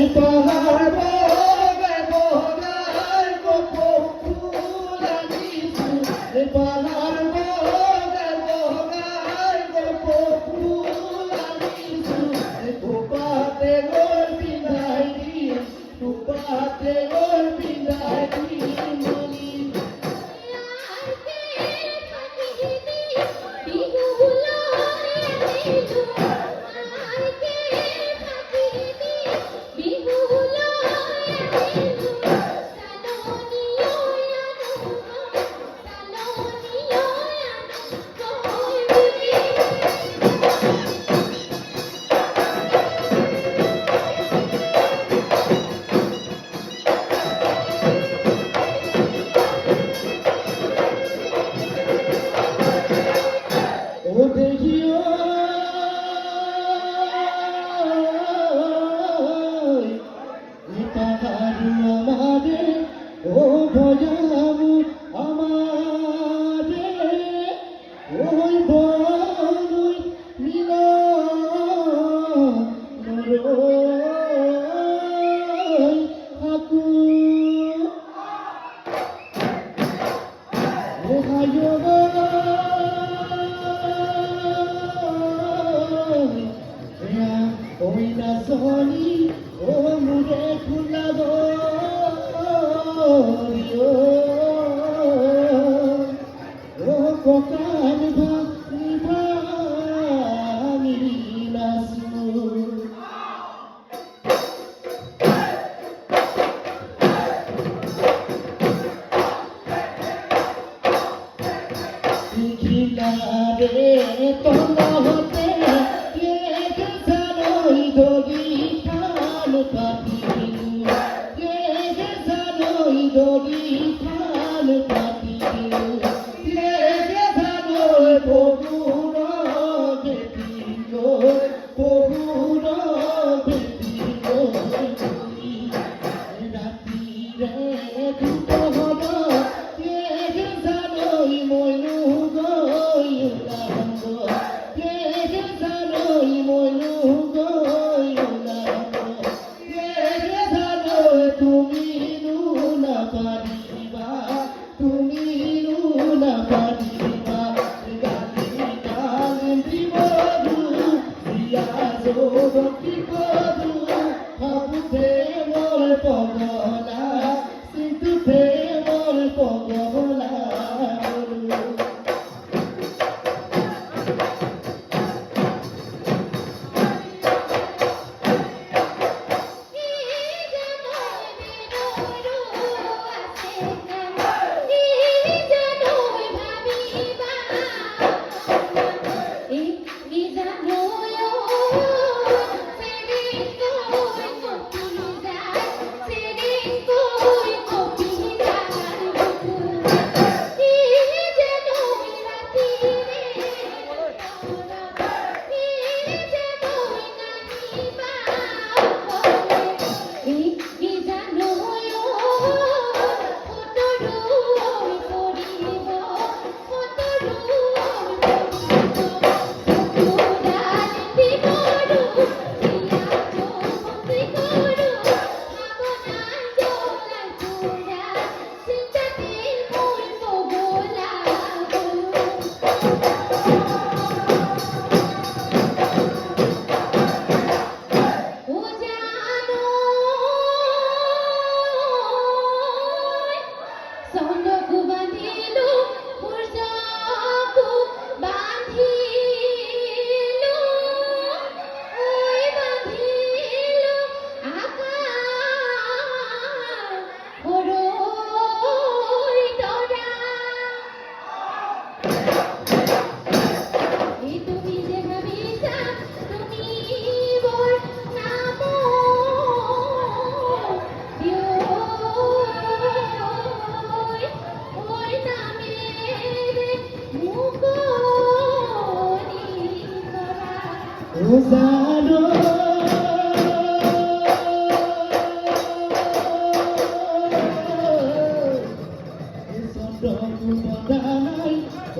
People are পাহাড়ু আমারে ও ভজাবু আমারে।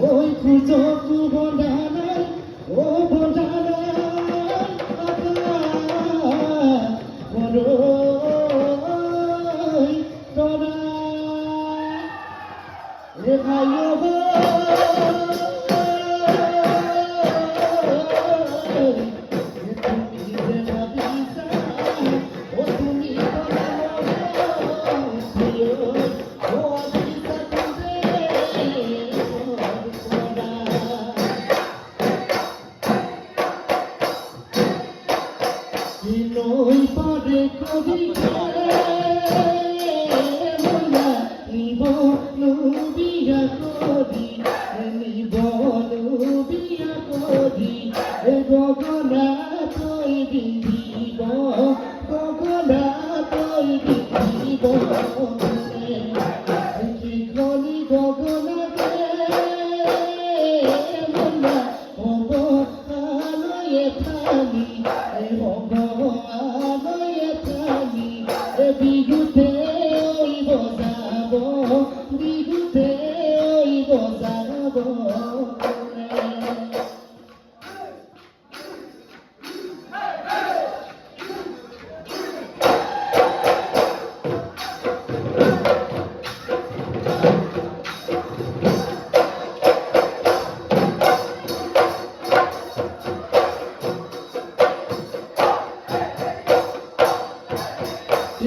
ওই খুঁজো তু বন্ধানায় ও বন্ধা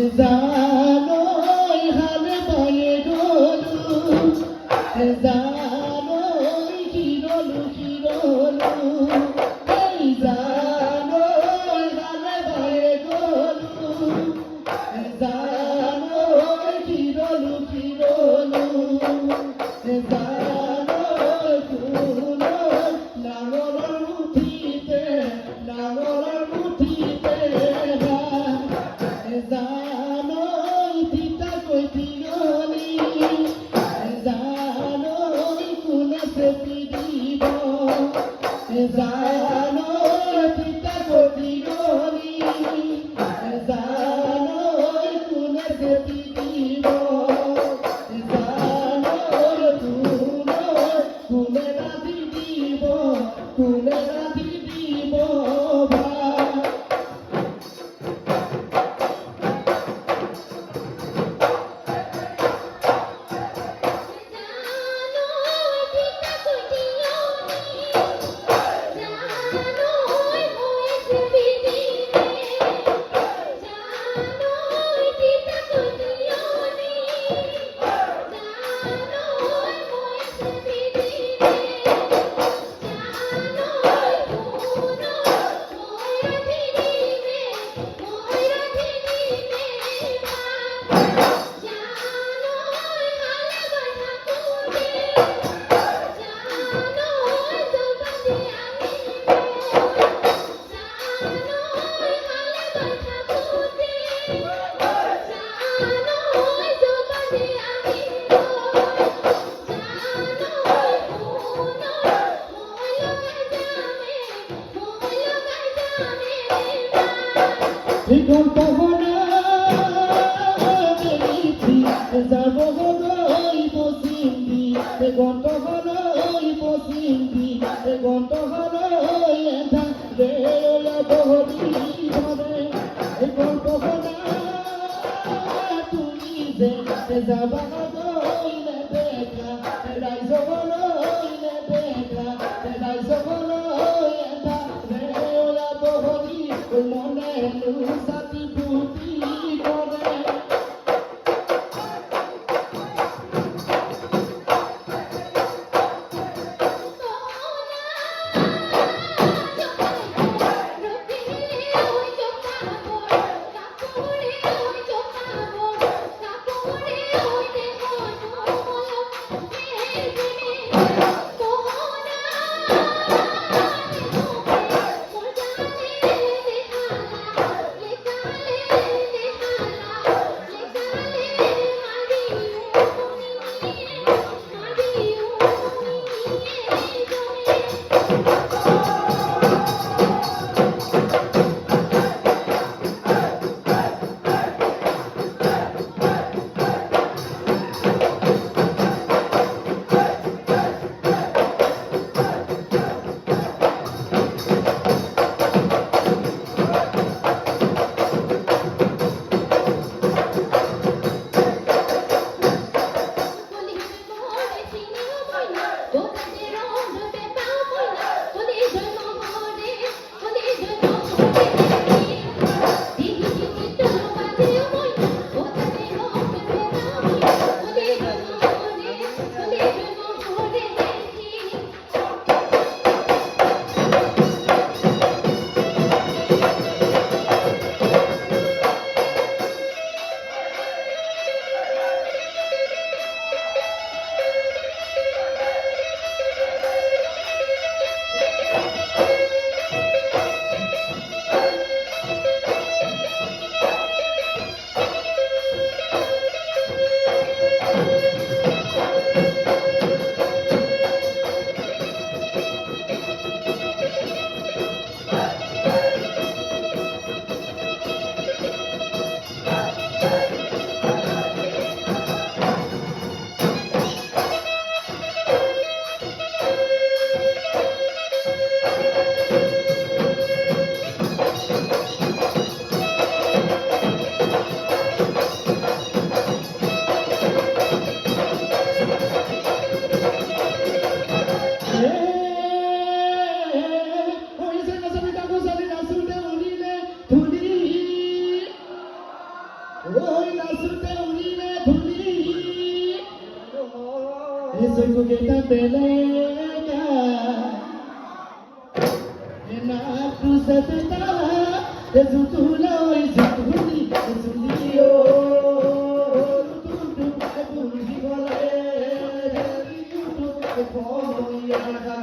জানোই হালে বয়ে গলু জানোই কিরলু কিরলু এই জানোই হালে বয়ে গলু জানোই কিরলু কিরলু জানোই কুলো লাঙলার মুঠিতে লাঙলার মুঠিতে desire. গন্ত হলো এটা রেলা বহরি ধরে গন্ত হলো তুমি যে যাবা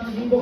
জীব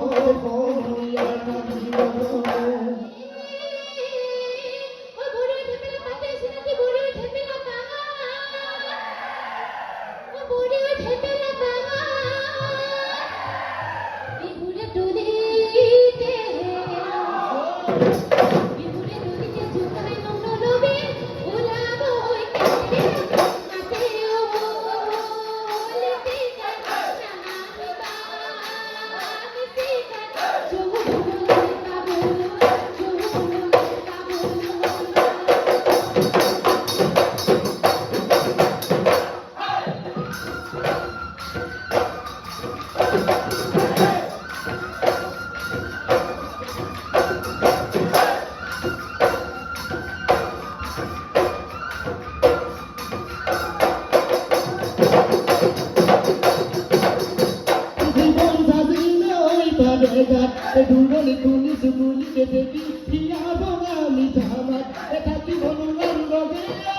প্রিয়া বনালি ধামা এটা কি মনোরম রবিয়া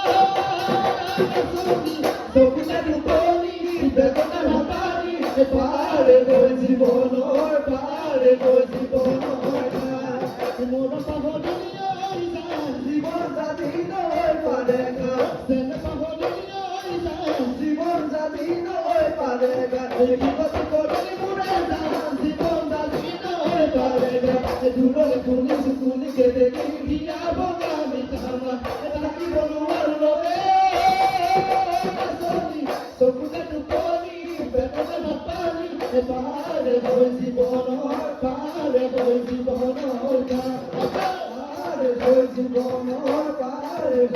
সবুজ রূপনী বেদনা ভাতারি মন পার হইল